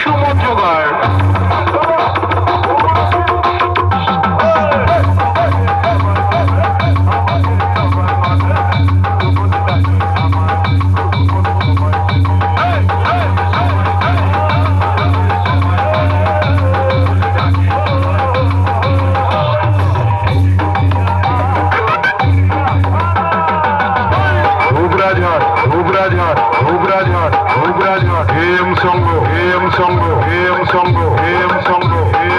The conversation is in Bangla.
সমুদ্রগড় ঝড় 하지마 대형 성공 대형 성공 대형 성공 대형 성공 대형